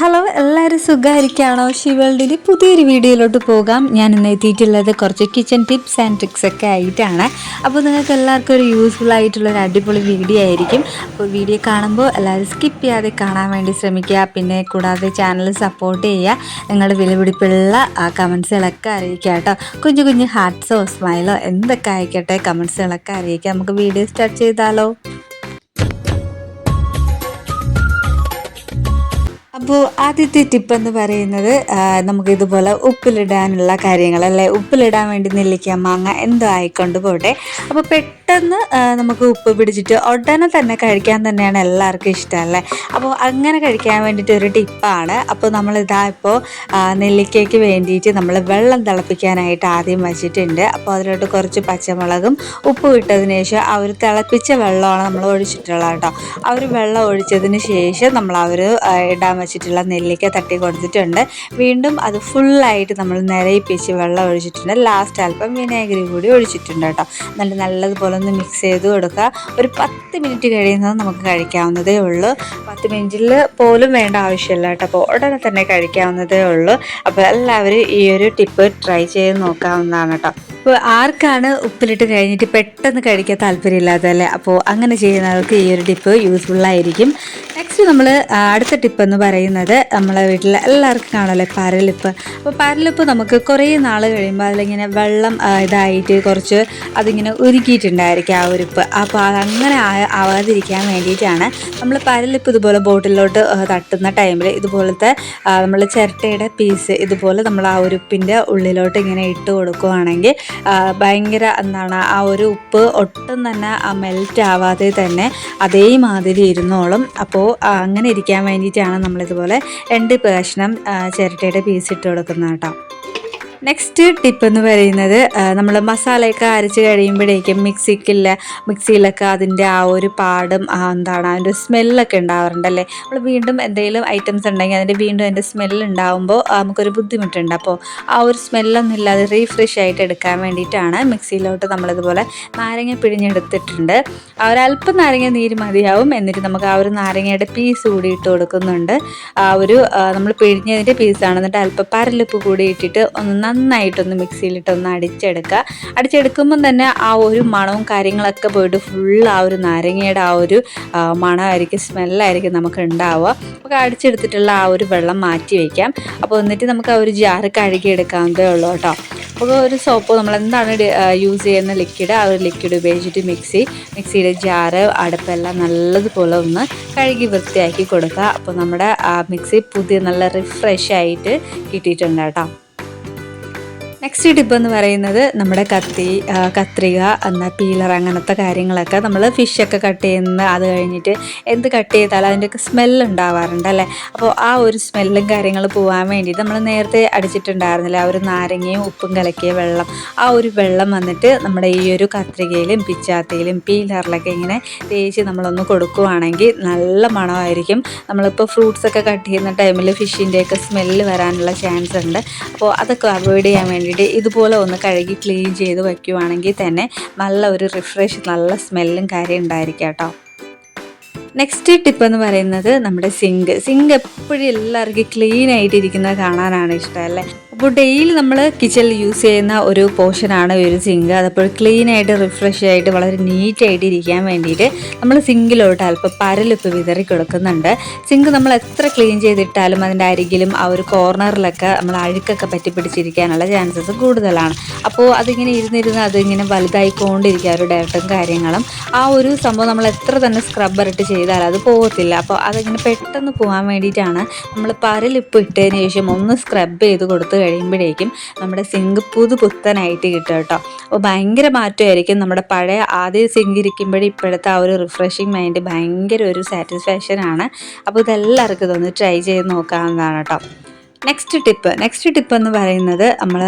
Hello എല്ലാവരും സുഖമായിരിക്കുകയാണോ? ശിവൾഡിൽ പുതിയൊരു വീഡിയോയിലോട്ട് പോകാം. ഞാൻ ഇന്ന് എത്തിയിട്ടുള്ളത് കുറച്ച് കിച്ചൺ ടിപ്സ് ആൻഡ് ട്രിക്സ് ഒക്കെ ആയിട്ടാണ്. അപ്പോൾ നിങ്ങൾക്ക് എല്ലാവർക്കും ഒരു യൂസ്ഫുൾ ആയിട്ടുള്ള ഒരു അടിപൊളി വീഡിയോ ആയിരിക്കും. അപ്പോൾ വീഡിയോ കാണുമ്പോൾ എല്ലാവരും സ്കിപ്പ് ചെയ്യാതെ കാണാൻ വേണ്ടി ശ്രമിക്കുക. പിന്നെ കൂടാതെ ചാനൽ സപ്പോർട്ട് ചെയ്യുക. നിങ്ങളുടെ വിലപിടിപ്പുള്ള കമൻസുകളൊക്കെ അറിയിക്കുക കേട്ടോ. കുഞ്ഞു കുഞ്ഞു ഹാർട്ട്സോ സ്മൈലോ എന്തൊക്കെ ആയിക്കട്ടെ കമൻസുകളൊക്കെ അറിയിക്കുക. നമുക്ക് വീഡിയോ സ്റ്റാർട്ട് ചെയ്താലോ? അപ്പോൾ ആദ്യത്തെ ടിപ്പ് എന്ന് പറയുന്നത് നമുക്ക് ഇതുപോലെ ഉപ്പിലിടാനുള്ള കാര്യങ്ങൾ അല്ലെ ഉപ്പിലിടാൻ വേണ്ടി നെല്ലിക്ക മാങ്ങ എന്തോ ആയിക്കൊണ്ട് പോട്ടെ. അപ്പോൾ പെട്ടെന്ന് നമുക്ക് ഉപ്പ് പിടിച്ചിട്ട് ഉടനെ തന്നെ കഴിക്കാൻ തന്നെയാണ് എല്ലാവർക്കും ഇഷ്ടം അല്ലേ അപ്പോൾ അങ്ങനെ കഴിക്കാൻ വേണ്ടിയിട്ട് ഒരു ടിപ്പാണ് അപ്പോൾ നമ്മളിതാ ഇപ്പോൾ നെല്ലിക്കയ്ക്ക് വേണ്ടിയിട്ട് നമ്മൾ വെള്ളം തിളപ്പിക്കാനായിട്ട് ആദ്യം വച്ചിട്ടുണ്ട്. അപ്പോൾ അതിലോട്ട് കുറച്ച് പച്ചമുളകും ഉപ്പ് വിട്ടതിന് ശേഷം ആ ഒരു തിളപ്പിച്ച വെള്ളമാണ് നമ്മൾ ഒഴിച്ചിട്ടുള്ളത് കേട്ടോ. ആ ഒരു വെള്ളം ഒഴിച്ചതിന് ശേഷം നമ്മൾ ആ ഒരു ഇടാൻ ഇടാൻ വെച്ചിട്ടുള്ള നെല്ലിക്ക തട്ടി കൊടുത്തിട്ടുണ്ട്. വീണ്ടും അത് ഫുള്ളായിട്ട് നമ്മൾ നിറയിപ്പിച്ച് വെള്ളം ഒഴിച്ചിട്ടുണ്ട്. ലാസ്റ്റ് അല്പം വിനാഗിരി കൂടി ഒഴിച്ചിട്ടുണ്ട് കേട്ടോ. നല്ല നല്ലതുപോലെ ഒന്ന് മിക്സ് ചെയ്ത് കൊടുക്കുക. ഒരു പത്ത് മിനിറ്റ് കഴിയുന്നത് നമുക്ക് കഴിക്കാവുന്നതേ ഉള്ളൂ. പത്ത് മിനിറ്റിൽ പോലും വേണ്ട ആവശ്യമില്ല കേട്ടോ. അപ്പോൾ ഉടനെ തന്നെ കഴിക്കാവുന്നതേ ഉള്ളൂ. അപ്പോൾ എല്ലാവരും ഈ ഒരു ടിപ്പ് ട്രൈ ചെയ്ത് നോക്കാവുന്നതാണ് കേട്ടോ. അപ്പോൾ ആർക്കാണ് ഉപ്പിലിട്ട് കഴിഞ്ഞിട്ട് പെട്ടെന്ന് കഴിക്കാൻ താല്പര്യമില്ലാത്തതല്ലേ അപ്പോൾ അങ്ങനെ ചെയ്യുന്നവർക്ക് ഈ ഒരു ടിപ്പ് യൂസ്ഫുൾ ആയിരിക്കും. നെക്സ്റ്റ് നമ്മൾ അടുത്ത ടിപ്പ് എന്ന് പറയുന്നത് നമ്മളെ വീട്ടിൽ എല്ലാവർക്കും കാണുമല്ലേ പരലിപ്പ്. അപ്പോൾ പരലിപ്പ് നമുക്ക് കുറേ നാൾ കഴിയുമ്പോൾ അതിലിങ്ങനെ വെള്ളം ഇതായിട്ട് കുറച്ച് അതിങ്ങനെ ഉരുക്കിയിട്ടുണ്ടായിരിക്കും ആ ഉരുപ്പ്. അപ്പോൾ അതങ്ങനെ ആവാതിരിക്കാൻ വേണ്ടിയിട്ടാണ് നമ്മൾ പരലിപ്പ് ഇതുപോലെ ബോട്ടിലോട്ട് തട്ടുന്ന ടൈമിൽ ഇതുപോലത്തെ നമ്മൾ ചിരട്ടയുടെ പീസ് ഇതുപോലെ നമ്മൾ ആ ഉരുപ്പിന്റെ ഉള്ളിലോട്ട് ഇങ്ങനെ ഇട്ട് കൊടുക്കുവാണെങ്കിൽ ഭയങ്കര എന്താണ് ആ ഒരു ഉപ്പ് ഒട്ടും തന്നെ മെൽറ്റ് ആവാതെ തന്നെ അതേമാതിരി ഇരുന്നോളും. അപ്പോൾ അങ്ങനെ ഇരിക്കാൻ വേണ്ടിയിട്ടാണ് നമ്മളിതുപോലെ രണ്ട് കഷ്ണം ചിരട്ടയുടെ പീസ് ഇട്ട് കൊടുക്കുന്നത് കേട്ടോ. നെക്സ്റ്റ് ടിപ്പ് എന്ന് പറയുന്നത് നമ്മൾ മസാലയൊക്കെ അരച്ച് കഴിയുമ്പോഴേക്കും മിക്സിക്കില്ല മിക്സിയിലൊക്കെ അതിന്റെ ആ ഒരു പാടും എന്താണ് അതിന്റെ സ്മെല്ലൊക്കെ ഉണ്ടാവാറുണ്ടല്ലേ? നമ്മൾ വീണ്ടും എന്തെങ്കിലും ഐറ്റംസ് ഉണ്ടെങ്കിൽ അതിന്റെ വീണ്ടും അതിന്റെ സ്മെല്ല് ഉണ്ടാവുമ്പോൾ നമുക്കൊരു ബുദ്ധിമുട്ടുണ്ട്. അപ്പോൾ ആ ഒരു സ്മെല്ലൊന്നും ഇല്ലാതെ റീഫ്രഷ് ആയിട്ട് എടുക്കാൻ വേണ്ടിയിട്ടാണ് മിക്സിയിലോട്ട് നമ്മളിതുപോലെ നാരങ്ങ പിഴിഞ്ഞെടുത്തിട്ടുണ്ട്. ഒരല്പം നാരങ്ങ നീര് മതിയാവും. എന്നിട്ട് നമുക്ക് ആ ഒരു നാരങ്ങയുടെ പീസ് കൂടി ഇട്ട് കൊടുക്കുന്നുണ്ട്. ആ ഒരു നമ്മൾ പിഴിഞ്ഞതിന്റെ പീസാണ് എന്നിട്ട് അല്പം പരലിപ്പ് കൂടി ഇട്ടിട്ട് ഒന്ന് നന്നായിട്ടൊന്ന് മിക്സിയിലിട്ടൊന്ന് അടിച്ചെടുക്കുക. അടിച്ചെടുക്കുമ്പം തന്നെ ആ ഒരു മണവും കാര്യങ്ങളൊക്കെ പോയിട്ട് ഫുൾ ആ ഒരു നാരങ്ങയുടെ ആ ഒരു മണമായിരിക്കും സ്മെല്ലായിരിക്കും നമുക്ക് ഉണ്ടാവുക. അപ്പോൾ അടിച്ചെടുത്തിട്ടുള്ള ആ ഒരു വെള്ളം മാറ്റി വയ്ക്കാം അപ്പോൾ എന്നിട്ട് നമുക്ക് ആ ഒരു ജാറ് കഴുകിയെടുക്കാവുന്നതേ ഉള്ളൂ കേട്ടോ. അപ്പോൾ ഒരു സോപ്പ് നമ്മൾ എന്താണ് യൂസ് ചെയ്യുന്ന ലിക്വിഡ് ആ ഒരു ലിക്വിഡ് ഉപയോഗിച്ചിട്ട് മിക്സി മിക്സിയുടെ ജാറ് അടുപ്പെല്ലാം നല്ലതുപോലെ ഒന്ന് കഴുകി വൃത്തിയാക്കി കൊടുക്കുക. അപ്പോൾ നമ്മുടെ മിക്സി പുതിയ നല്ല റിഫ്രഷ് ആയിട്ട് കിട്ടിയിട്ടുണ്ട് കേട്ടോ. നെക്സ്റ്റ് ടിപ്പ് എന്ന് പറയുന്നത് നമ്മുടെ കത്തി കത്രിക എന്നാൽ പീലർ അങ്ങനത്തെ കാര്യങ്ങളൊക്കെ നമ്മൾ ഫിഷൊക്കെ കട്ട് ചെയ്യുന്ന അത് കഴിഞ്ഞിട്ട് എന്ത് കട്ട് ചെയ്താലും അതിന്റെയൊക്കെ സ്മെല്ല് ഉണ്ടാവാറുണ്ട് അല്ലേ? അപ്പോൾ ആ ഒരു സ്മെല്ലും കാര്യങ്ങളും പോകാൻ വേണ്ടിയിട്ട് നമ്മൾ നേരത്തെ അടിച്ചിട്ടുണ്ടായിരുന്നില്ല? ആ ഒരു നാരങ്ങയും ഉപ്പും കലക്കിയ വെള്ളം. ആ ഒരു വെള്ളം വന്നിട്ട് നമ്മുടെ ഈ ഒരു കത്രികയിലും പിച്ചാത്തിയിലും പീലറിലൊക്കെ ഇങ്ങനെ തേച്ച് നമ്മളൊന്ന് കൊടുക്കുവാണെങ്കിൽ നല്ല മണമായിരിക്കും. നമ്മളിപ്പോൾ ഫ്രൂട്ട്സൊക്കെ കട്ട് ചെയ്യുന്ന ടൈമിൽ ഫിഷിന്റെയൊക്കെ സ്മെല്ല് വരാനുള്ള ചാൻസ് ഉണ്ട്. അപ്പോൾ അതൊക്കെ അവോയ്ഡ് ചെയ്യാൻ ഇതുപോലെ ഒന്ന് കഴുകി ക്ലീൻ ചെയ്ത് വയ്ക്കുവാണെങ്കിൽ തന്നെ നല്ല ഒരു റിഫ്രഷ് നല്ല സ്മെല്ലും കാര്യം ഉണ്ടായിരിക്കും കേട്ടോ നെക്സ്റ്റ് ടിപ്പ് എന്ന് പറയുന്നത് നമ്മുടെ സിങ്ക് സിങ്ക് എപ്പോഴും എല്ലാവർക്കും ക്ലീൻ ആയിട്ടിരിക്കുന്നത് കാണാനാണ് ഇഷ്ടം അല്ലേ? അപ്പോൾ ഡെയിലി നമ്മൾ കിച്ചണിൽ യൂസ് ചെയ്യുന്ന ഒരു പോർഷനാണ് ഒരു സിങ്ക് അതപ്പോൾ ക്ലീൻ ആയിട്ട് റിഫ്രഷ് ആയിട്ട് വളരെ നീറ്റ് ആയിട്ട് ഇരിക്കാൻ വേണ്ടിയിട്ട് നമ്മൾ സിങ്കിലോട്ട് അല്പം പരലിപ്പ് വിതറി കൊടുക്കുന്നുണ്ട്. സിങ്ക് നമ്മൾ എത്ര ക്ലീൻ ചെയ്തിട്ടാലും അതിന്റെ അരികിലും ആ ഒരു കോർണറിലൊക്കെ നമ്മൾ അഴുക്കൊക്കെ പറ്റി പിടിച്ചിരിക്കാനുള്ള ചാൻസസ് കൂടുതലാണ്. അപ്പോൾ അതിങ്ങനെ ഇരുന്നിരുന്ന് അതിങ്ങനെ വലുതായിക്കൊണ്ടിരിക്കുക ഒരു ഡയറക്റ്റും കാര്യങ്ങളും. ആ ഒരു സംഭവം നമ്മൾ എത്ര തന്നെ സ്ക്രബ്ബർ ഇട്ട് ചെയ്താൽ അത് പോകത്തില്ല. അപ്പോൾ അതിങ്ങനെ പെട്ടെന്ന് പോകാൻ വേണ്ടിയിട്ടാണ് നമ്മൾ പരലിപ്പ് ഇട്ടതിന് ശേഷം ഒന്ന് സ്ക്രബ് ചെയ്ത് കൊടുത്തു കഴിയുമ്പോഴേക്കും നമ്മുടെ സിങ്ക് പുതു പുത്തനായിട്ട് കിട്ടും. കേട്ടോ അപ്പോൾ ഭയങ്കര മാറ്റമായിരിക്കും. നമ്മുടെ പഴയ ആദ്യം സിങ്ക് ഇരിക്കുമ്പോഴേ ഇപ്പോഴത്തെ ആ ഒരു റിഫ്രഷിങ് മൈൻഡ് ഭയങ്കര ഒരു സാറ്റിസ്ഫാക്ഷൻ ആണ്. അപ്പോൾ ഇതെല്ലാവർക്കും ഇതൊന്ന് ട്രൈ ചെയ്ത് നോക്കാവുന്നതാണ് കേട്ടോ. നെക്സ്റ്റ് ടിപ്പ് നെക്സ്റ്റ് ടിപ്പ് എന്ന് പറയുന്നത് നമ്മൾ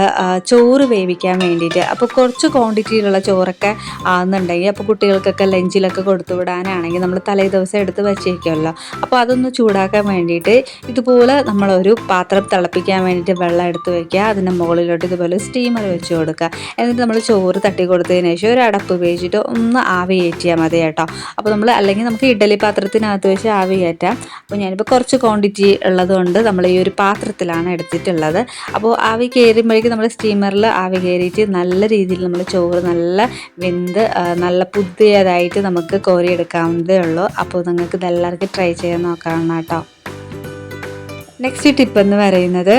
ചോറ് വേവിക്കാൻ വേണ്ടിയിട്ട്. അപ്പോൾ കുറച്ച് ക്വാണ്ടിറ്റിയിലുള്ള ചോറൊക്കെ ആകുന്നുണ്ടെങ്കിൽ അപ്പോൾ കുട്ടികൾക്കൊക്കെ ലഞ്ചിലൊക്കെ കൊടുത്തു വിടാനാണെങ്കിൽ നമ്മൾ തലേ ദിവസം എടുത്ത് വെച്ചേക്കുമല്ലോ അപ്പോൾ അതൊന്ന് ചൂടാക്കാൻ വേണ്ടിയിട്ട് ഇതുപോലെ നമ്മളൊരു പാത്രം തിളപ്പിക്കാൻ വേണ്ടിയിട്ട് വെള്ളം എടുത്ത് വെക്കുക. അതിന്റെ മുകളിലോട്ട് ഇതുപോലെ സ്റ്റീമർ വെച്ച് കൊടുക്കുക. എന്നിട്ട് നമ്മൾ ചോറ് തട്ടി കൊടുത്തതിന് ശേഷം ഒരു അടപ്പ് ഉപയോഗിച്ചിട്ട് ഒന്ന് ആവി കയറ്റിയാൽ മതി കേട്ടോ. അപ്പോൾ നമ്മൾ അല്ലെങ്കിൽ നമുക്ക് ഇഡലി പാത്രത്തിനകത്ത് വെച്ച് ആവി കയറ്റാം അപ്പോൾ ഞാനിപ്പോൾ കുറച്ച് ക്വാണ്ടിറ്റി ഉള്ളതുകൊണ്ട് നമ്മൾ ഈ ഒരു പാത്രത്തിലാണ് എടുത്തിട്ടുള്ളത്. അപ്പോൾ ആവി കയറുമ്പോഴേക്കും നമ്മൾ സ്റ്റീമറിൽ ആവി കയറിയിട്ട് നല്ല രീതിയിൽ നമ്മൾ ചോറ് നല്ല വെന്ത് നല്ല പുതിയതായിട്ട് നമുക്ക് കോരിയെടുക്കാവുന്നതേ ഉള്ളൂ. അപ്പോൾ നിങ്ങൾക്ക് ഇതെല്ലാവർക്കും ട്രൈ ചെയ്യാൻ നോക്കാം കേട്ടോ. നെക്സ്റ്റ് ടിപ്പ് എന്ന് പറയുന്നത്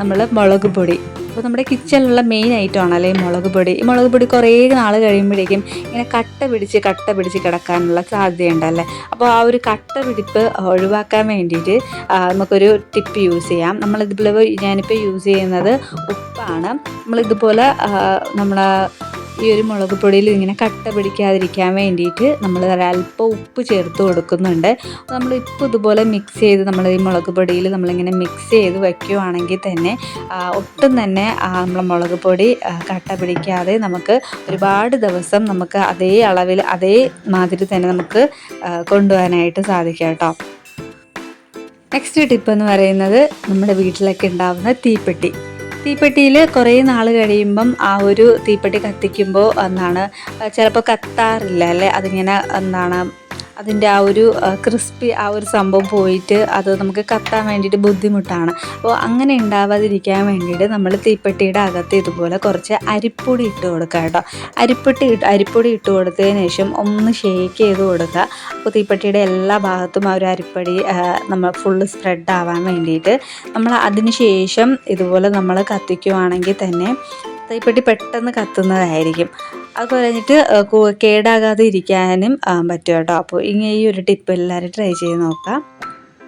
നമ്മൾ മുളക് പൊടി. അപ്പോൾ നമ്മുടെ കിച്ചണിലുള്ള മെയിൻ ഐറ്റം ആണല്ലേ ഈ മുളക് പൊടി. ഈ മുളക് പൊടി കുറേ നാൾ കഴിയുമ്പോഴേക്കും ഇങ്ങനെ കട്ട പിടിച്ച് കട്ട പിടിച്ച് കിടക്കാനുള്ള സാധ്യതയുണ്ടല്ലേ അപ്പോൾ ആ ഒരു കട്ട പിടിപ്പ് ഒഴിവാക്കാൻ വേണ്ടിയിട്ട് നമുക്കൊരു ടിപ്പ് യൂസ് ചെയ്യാം. നമ്മളിതുപോലെ ഞാനിപ്പോൾ യൂസ് ചെയ്യുന്നത് ഉപ്പാണ്. നമ്മളിതുപോലെ നമ്മൾ ഈ ഒരു മുളക് പൊടിയിൽ ഇങ്ങനെ കട്ട പിടിക്കാതിരിക്കാൻ വേണ്ടിയിട്ട് നമ്മൾ അല്പം ഉപ്പ് ചേർത്ത് കൊടുക്കുന്നുണ്ട്. നമ്മൾ ഇപ്പം ഇതുപോലെ മിക്സ് ചെയ്ത് നമ്മൾ ഈ മുളക് പൊടിയിൽ നമ്മളിങ്ങനെ മിക്സ് ചെയ്ത് വയ്ക്കുവാണെങ്കിൽ തന്നെ ഒട്ടും തന്നെ നമ്മളെ മുളക് പൊടി കട്ട പിടിക്കാതെ നമുക്ക് ഒരുപാട് ദിവസം നമുക്ക് അതേ അളവിൽ അതേ മാതിരി തന്നെ നമുക്ക് കൊണ്ടുപോകാനായിട്ട് സാധിക്കും കേട്ടോ. നെക്സ്റ്റ് ടിപ്പ് എന്ന് പറയുന്നത് നമ്മുടെ വീട്ടിലൊക്കെ ഉണ്ടാവുന്ന തീപ്പെട്ടി. തീപ്പെട്ടിയിൽ കുറേ നാൾ കഴിയുമ്പം ആ ഒരു തീപ്പെട്ടി കത്തിക്കുമ്പോൾ എന്നാണ് ചിലപ്പോൾ കത്താറില്ല അല്ലേ? അതിങ്ങനെ എന്താണ് അതിന്റെ ആ ഒരു ക്രിസ്പി ആ ഒരു സംഭവം പോയിട്ട് അത് നമുക്ക് കത്താൻ വേണ്ടിയിട്ട് ബുദ്ധിമുട്ടാണ്. അപ്പോൾ അങ്ങനെ ഉണ്ടാവാതിരിക്കാൻ വേണ്ടിയിട്ട് നമ്മൾ തീപ്പെട്ടിയുടെ അകത്ത് ഇതുപോലെ കുറച്ച് അരിപ്പൊടി ഇട്ട് കൊടുക്കുക കേട്ടോ. അരിപ്പൊടി അരിപ്പൊടി ഇട്ട് കൊടുത്തതിന് ശേഷം ഒന്ന് ഷേക്ക് ചെയ്ത് കൊടുക്കുക. അപ്പോൾ തീപ്പെട്ടിയുടെ എല്ലാ ഭാഗത്തും ആ ഒരു അരിപ്പൊടി നമ്മൾ ഫുള്ള് സ്പ്രെഡ് ആവാൻ വേണ്ടിയിട്ട് നമ്മൾ അതിന് ശേഷം ഇതുപോലെ നമ്മൾ കത്തിക്കുവാണെങ്കിൽ തന്നെ തീപ്പെട്ടി പെട്ടെന്ന് കത്തുന്നതായിരിക്കും. അത് കഴിഞ്ഞിട്ട് കേടാകാതെ ഇരിക്കാനും പറ്റും കേട്ടോ. അപ്പോൾ ഇങ്ങനെ ഈ ഒരു ടിപ്പ് എല്ലാവരും ട്രൈ ചെയ്ത് നോക്കാം.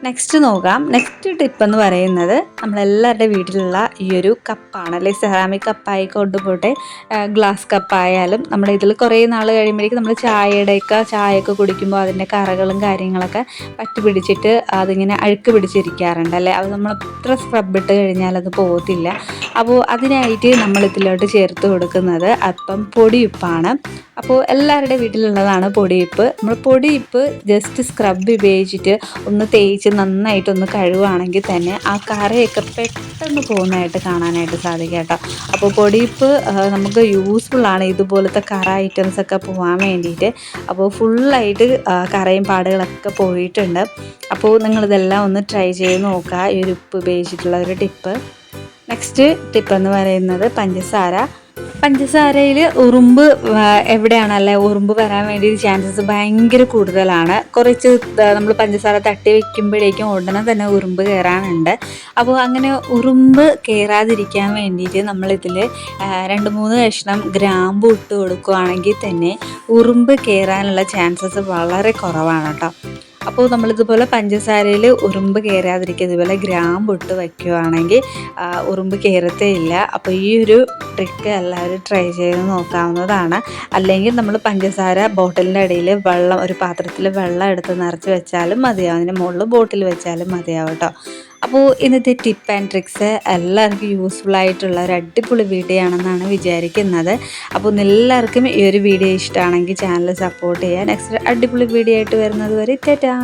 നെക്സ്റ്റ് നോക്കാം. നെക്സ്റ്റ് ടിപ്പ് എന്ന് പറയുന്നത് നമ്മളെല്ലാവരുടെ വീട്ടിലുള്ള ഈ ഒരു കപ്പാണ് അല്ലെ? സെറാമിക് കപ്പായി കൊണ്ടുപോട്ടെ. ഗ്ലാസ് കപ്പായാലും നമ്മുടെ ഇതിൽ കുറേ നാൾ കഴിയുമ്പോഴേക്കും നമ്മൾ ചായയുടെയൊക്കെ ചായയൊക്കെ കുടിക്കുമ്പോൾ അതിന്റെ കറകളും കാര്യങ്ങളൊക്കെ പറ്റി പിടിച്ചിട്ട് അതിങ്ങനെ അഴുക്ക് പിടിച്ചിരിക്കാറുണ്ട്. അല്ലേ? അത് നമ്മൾ എത്ര സ്ക്രബ് ഇട്ട് കഴിഞ്ഞാൽ അത് പോകത്തില്ല. അപ്പോൾ അതിനായിട്ട് നമ്മൾ ഇതിലോട്ട് ചേർത്ത് കൊടുക്കുന്നത് അപ്പം പൊടിയുപ്പാണ്. അപ്പോൾ എല്ലാവരുടെ വീട്ടിലുള്ളതാണ് പൊടിയുപ്പ്. നമ്മൾ പൊടിയുപ്പ് ജസ്റ്റ് സ്ക്രബ് ഉപയോഗിച്ചിട്ട് ഒന്ന് തേച്ച് നന്നായിട്ടൊന്ന് കഴുകുകയാണെങ്കിൽ തന്നെ ആ കറയൊക്കെ പെട്ടെന്ന് പോകുന്നതായിട്ട് കാണാനായിട്ട് സാധിക്കും കേട്ടോ. അപ്പോൾ പൊടിയിപ്പ് നമുക്ക് യൂസ്ഫുൾ ആണ് ഇതുപോലത്തെ കറ ഐറ്റംസ് ഒക്കെ പോകാൻ വേണ്ടിയിട്ട്. അപ്പോൾ ഫുള്ളായിട്ട് കറയും പാടുകളൊക്കെ പോയിട്ടുണ്ട്. അപ്പോൾ നിങ്ങളിതെല്ലാം ഒന്ന് ട്രൈ ചെയ്ത് നോക്കുക. ഈ ഒരു ഉപ്പ് ഉപയോഗിച്ചിട്ടുള്ള ഒരു ടിപ്പ് നെക്സ്റ്റ് ടിപ്പ് എന്ന് പറയുന്നത് പഞ്ചസാര. പഞ്ചസാരയിൽ ഉറുമ്പ് എവിടെയാണ് അല്ലെ ഉറുമ്പ് വരാൻ വേണ്ടി ചാൻസസ് ഭയങ്കര കൂടുതലാണ്. കുറച്ച് നമ്മൾ പഞ്ചസാര തട്ടി വെക്കുമ്പോഴേക്കും ഉടനെ തന്നെ ഉറുമ്പ് കയറാനുണ്ട്. അപ്പോൾ അങ്ങനെ ഉറുമ്പ് കയറാതിരിക്കാൻ വേണ്ടിയിട്ട് നമ്മളിതിൽ രണ്ട് മൂന്ന് കഷ്ണം ഗ്രാമ്പു ഇട്ട് കൊടുക്കുകയാണെങ്കിൽ തന്നെ ഉറുമ്പ് കയറാനുള്ള ചാൻസസ് വളരെ കുറവാണ് കേട്ടോ. അപ്പോൾ നമ്മളിതുപോലെ പഞ്ചസാരയിൽ ഉറുമ്പ് കയറാതിരിക്കുക ഇതുപോലെ ഗ്രാമ്പ് ഇട്ട് വയ്ക്കുവാണെങ്കിൽ ഉറുമ്പ് കയറത്തേ ഇല്ല. അപ്പോൾ ഈ ഒരു ട്രിക്ക് എല്ലാവരും ട്രൈ ചെയ്ത് നോക്കാവുന്നതാണ്. അല്ലെങ്കിൽ നമ്മൾ പഞ്ചസാര ബോട്ടിലിന്റെ ഇടയിൽ വെള്ളം ഒരു പാത്രത്തിൽ വെള്ളം എടുത്ത് നിറച്ച് വെച്ചാലും മതിയാവും. അതിന്റെ മുകളിൽ ബോട്ടിൽ വെച്ചാലും മതിയാവും കേട്ടോ അപ്പോൾ ഇന്നത്തെ ടിപ്പ് ആൻഡ് ട്രിക്സ് എല്ലാവർക്കും യൂസ്ഫുൾ ആയിട്ടുള്ള ഒരു അടിപൊളി വീഡിയോ ആണെന്നാണ് വിചാരിക്കുന്നത്. അപ്പോൾ എല്ലാവർക്കും ഈ ഒരു വീഡിയോ ഇഷ്ടമാണെങ്കിൽ ചാനൽ സപ്പോർട്ട് ചെയ്യുക നെക്സ്റ്റ് അടിപൊളി വീഡിയോ ആയിട്ട് വരുന്നത് വരെ ടാറ്റാ.